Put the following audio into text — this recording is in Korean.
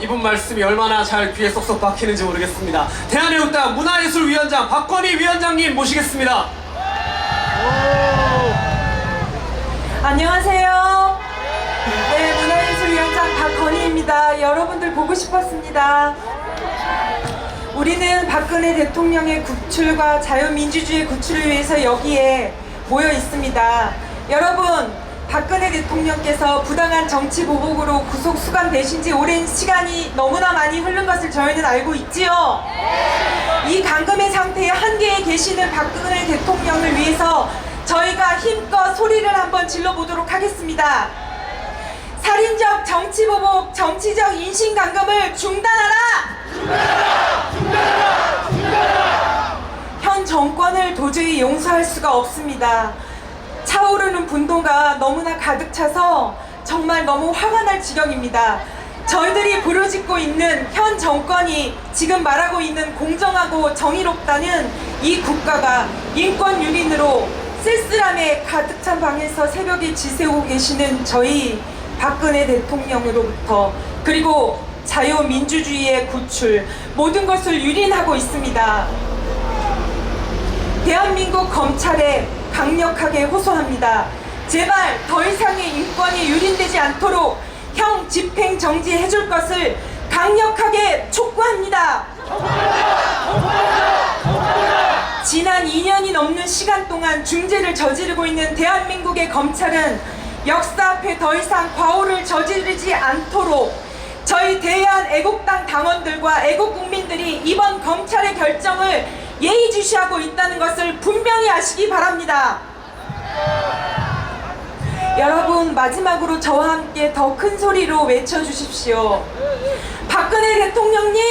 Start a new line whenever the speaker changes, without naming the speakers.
이분 말씀이 얼마나 잘 귀에 쏙쏙 박히는지 모르겠습니다. 대한애국당 문화예술위원장 박건희 위원장님 모시겠습니다.
안녕하세요. 네, 문화예술위원장 박건희입니다. 여러분들 보고 싶었습니다. 우리는 박근혜 대통령의 구출과 자유민주주의 구출을 위해서 여기에 모여 있습니다. 여러분, 박근혜 대통령께서 부당한 정치 보복으로 구속 수감되신 지 오랜 시간이 너무나 많이 흐른 것을 저희는 알고 있지요. 이 감금의 상태에 한계에 계시는 박근혜 대통령을 위해서 저희가 힘껏 소리를 한번 질러보도록 하겠습니다. 살인적 정치 보복, 정치적 인신 감금을 중단하라! 현 정권을 도저히 용서할 수가 없습니다. 분노가 너무나 가득 차서 정말 너무 화가 날 지경입니다. 저희들이 부르짖고 있는 현 정권이 지금 말하고 있는 공정하고 정의롭다는 이 국가가 인권 유린으로 쓸쓸함에 가득 찬 방에서 새벽에 지새우고 계시는 저희 박근혜 대통령으로부터 그리고 자유민주주의의 구출 모든 것을 유린하고 있습니다. 대한민국 검찰에 강력하게 호소합니다. 제발 더 이상의 인권이 유린되지 않도록 형 집행 정지해 줄 것을 강력하게 촉구합니다. 지난 2년이 넘는 시간 동안 중재를 저지르고 있는 대한민국의 검찰은 역사 앞에 더 이상 과오를 저지르지 않도록 저희 대한 애국당 당원들과 애국 국민들이 이번 검찰의 결정을 예의주시하고 있다는 것을 분명히 아시기 바랍니다. 여러분 마지막으로 저와 함께 더 큰 소리로 외쳐주십시오. 박근혜 대통령님